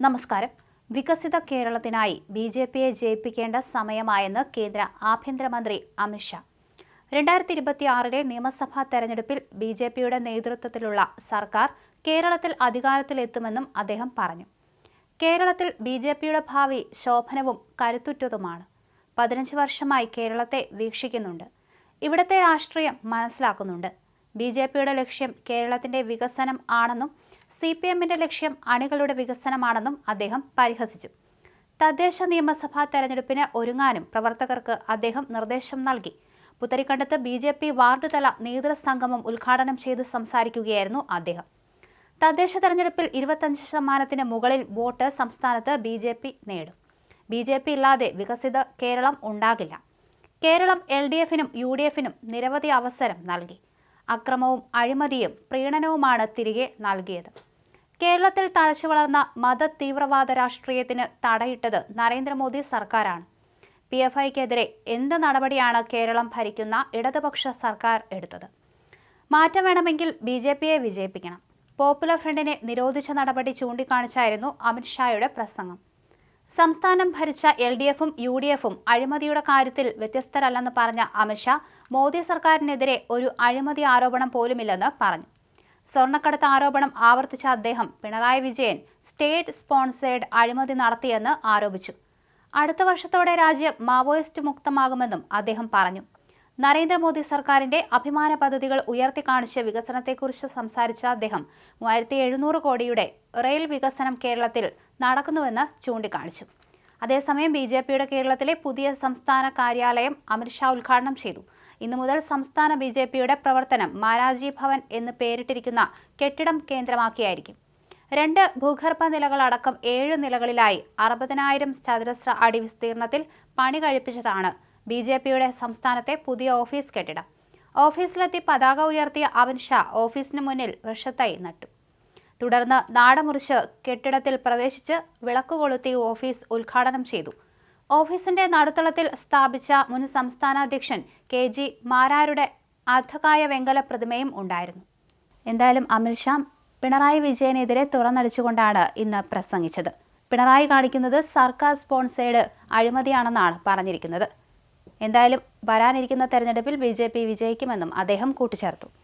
നമസ്കാരം. വികസിത കേരളത്തിനായി B J പിയെ ജയിപ്പിക്കേണ്ട സമയമായെന്ന് കേന്ദ്ര ആഭ്യന്തരമന്ത്രി അമിത്ഷാ രണ്ടായിരത്തി ഇരുപത്തി ആറിലെ നിയമസഭാ തെരഞ്ഞെടുപ്പിൽ ബി ജെ പിയുടെ നേതൃത്വത്തിലുള്ള സർക്കാർ കേരളത്തിൽ അധികാരത്തിലെത്തുമെന്നും അദ്ദേഹം പറഞ്ഞു. കേരളത്തിൽ ബി ജെ പിയുടെ ഭാവി ശോഭനവും കരുത്തുറ്റതുമാണ്. പതിനഞ്ച് വർഷമായി കേരളത്തെ വീക്ഷിക്കുന്നുണ്ട്. ഇവിടുത്തെ രാഷ്ട്രീയം മനസ്സിലാക്കുന്നുണ്ട്. ബി ജെ പിയുടെ ലക്ഷ്യം കേരളത്തിന്റെ വികസനം ആണെന്നും സി പി എമ്മിന്റെ ലക്ഷ്യം അണികളുടെ വികസനമാണെന്നും അദ്ദേഹം പരിഹസിച്ചു. തദ്ദേശ നിയമസഭാ തെരഞ്ഞെടുപ്പിന് ഒരുങ്ങാനും പ്രവർത്തകർക്ക് അദ്ദേഹം നിർദ്ദേശം നൽകി. പുത്തരിക്കണ്ടത്ത് ബി ജെ പി വാർഡ് തല നേതൃസംഗമം ഉദ്ഘാടനം ചെയ്ത് സംസാരിക്കുകയായിരുന്നു അദ്ദേഹം. തദ്ദേശ തെരഞ്ഞെടുപ്പിൽ ഇരുപത്തഞ്ച് ശതമാനത്തിന് മുകളിൽ വോട്ട് സംസ്ഥാനത്ത് ബി ജെ പി നേടും. ബി ജെ പി ഇല്ലാതെ വികസിത കേരളം ഉണ്ടാകില്ല. കേരളം എൽ ഡി എഫിനും യു ഡി എഫിനും നിരവധി അവസരം നൽകി. അക്രമവും അഴിമതിയും പ്രീണനവുമാണ് തിരികെ നൽകിയത്. കേരളത്തിൽ തഴച്ചു വളർന്ന മത തീവ്രവാദ രാഷ്ട്രീയത്തിന് തടയിട്ടത് നരേന്ദ്രമോദി സർക്കാരാണ്. പി എഫ് ഐക്കെതിരെ എന്ത് നടപടിയാണ് കേരളം ഭരിക്കുന്ന ഇടതുപക്ഷ സർക്കാർ എടുത്തത്? മാറ്റം വേണമെങ്കിൽ ബി ജെ പിയെ വിജയിപ്പിക്കണം. പോപ്പുലർ ഫ്രണ്ടിനെ നിരോധിച്ച നടപടി ചൂണ്ടിക്കാണിച്ചായിരുന്നു അമിത്ഷായുടെ പ്രസംഗം. സംസ്ഥാനം ഭരിച്ച എൽ ഡി എഫും യു ഡി എഫും അഴിമതിയുടെ കാര്യത്തിൽ വ്യത്യസ്തരല്ലെന്ന് പറഞ്ഞ അമിത്ഷാ മോദി സർക്കാരിനെതിരെ ഒരു അഴിമതി ആരോപണം പോലുമില്ലെന്ന് പറഞ്ഞു. സ്വർണക്കടത്ത് ആരോപണം ആവർത്തിച്ച അദ്ദേഹം പിണറായി വിജയൻ സ്റ്റേറ്റ് സ്പോൺസേഡ് അഴിമതി നടത്തിയെന്ന് ആരോപിച്ചു. അടുത്ത വർഷത്തോടെ രാജ്യം മാവോയിസ്റ്റ് മുക്തമാകുമെന്നും അദ്ദേഹം പറഞ്ഞു. നരേന്ദ്രമോദി സർക്കാരിന്റെ അഭിമാന പദ്ധതികൾ ഉയർത്തിക്കാണിച്ച് വികസനത്തെക്കുറിച്ച് സംസാരിച്ച അദ്ദേഹം മൂവായിരത്തി എഴുന്നൂറ് കോടിയുടെ റെയിൽ വികസനം കേരളത്തിൽ നടക്കുന്നുവെന്ന് ചൂണ്ടിക്കാണിച്ചു. അതേസമയം ബി ജെ പിയുടെ കേരളത്തിലെ പുതിയ സംസ്ഥാന കാര്യാലയം അമിത്ഷാ ഉദ്ഘാടനം ചെയ്തു. ഇന്നു മുതൽ സംസ്ഥാന ബി ജെ പിയുടെ പ്രവർത്തനം മാരാജി ഭവൻ എന്ന് പേരിട്ടിരിക്കുന്ന കെട്ടിടം കേന്ദ്രമാക്കിയായിരിക്കും. രണ്ട് ഭൂഗർഭ നിലകളടക്കം ഏഴ് നിലകളിലായി അറുപതിനായിരം ചതുരശ്ര അടി വിസ്തീർണത്തിൽ പണി കഴിപ്പിച്ചതാണ് ബി ജെ പിയുടെ സംസ്ഥാനത്തെ പുതിയ ഓഫീസ് കെട്ടിടം. ഓഫീസിലെത്തി പതാക ഉയർത്തിയ അമിത് ഷാ ഓഫീസിന് മുന്നിൽ വൃക്ഷത്തൈ നട്ടു. തുടർന്ന് നാടമുറിച്ച് കെട്ടിടത്തിൽ പ്രവേശിച്ച് വിളക്ക് കൊളുത്തി ഓഫീസ് ഉദ്ഘാടനം ചെയ്തു. ഓഫീസിന്റെ നടുത്തളത്തിൽ സ്ഥാപിച്ച മുൻ സംസ്ഥാനാധ്യക്ഷൻ കെ ജി മാരാരുടെ അർദ്ധകായ വെങ്കല പ്രതിമയും ഉണ്ടായിരുന്നു. എന്തായാലും അമിത് അമിത്ഷാ പിണറായി വിജയനെതിരെ തുറന്നടിച്ചുകൊണ്ടാണ് ഇന്ന് പ്രസംഗിച്ചത്. പിണറായി കാണിക്കുന്നത് സർക്കാർ സ്പോൺസേഡ് അഴിമതിയാണെന്നാണ് പറഞ്ഞിരിക്കുന്നത്. എന്തായാലും വരാനിരിക്കുന്ന തെരഞ്ഞെടുപ്പിൽ ബി ജെ പി വിജയിക്കുമെന്നും അദ്ദേഹം കൂട്ടിച്ചേർത്തു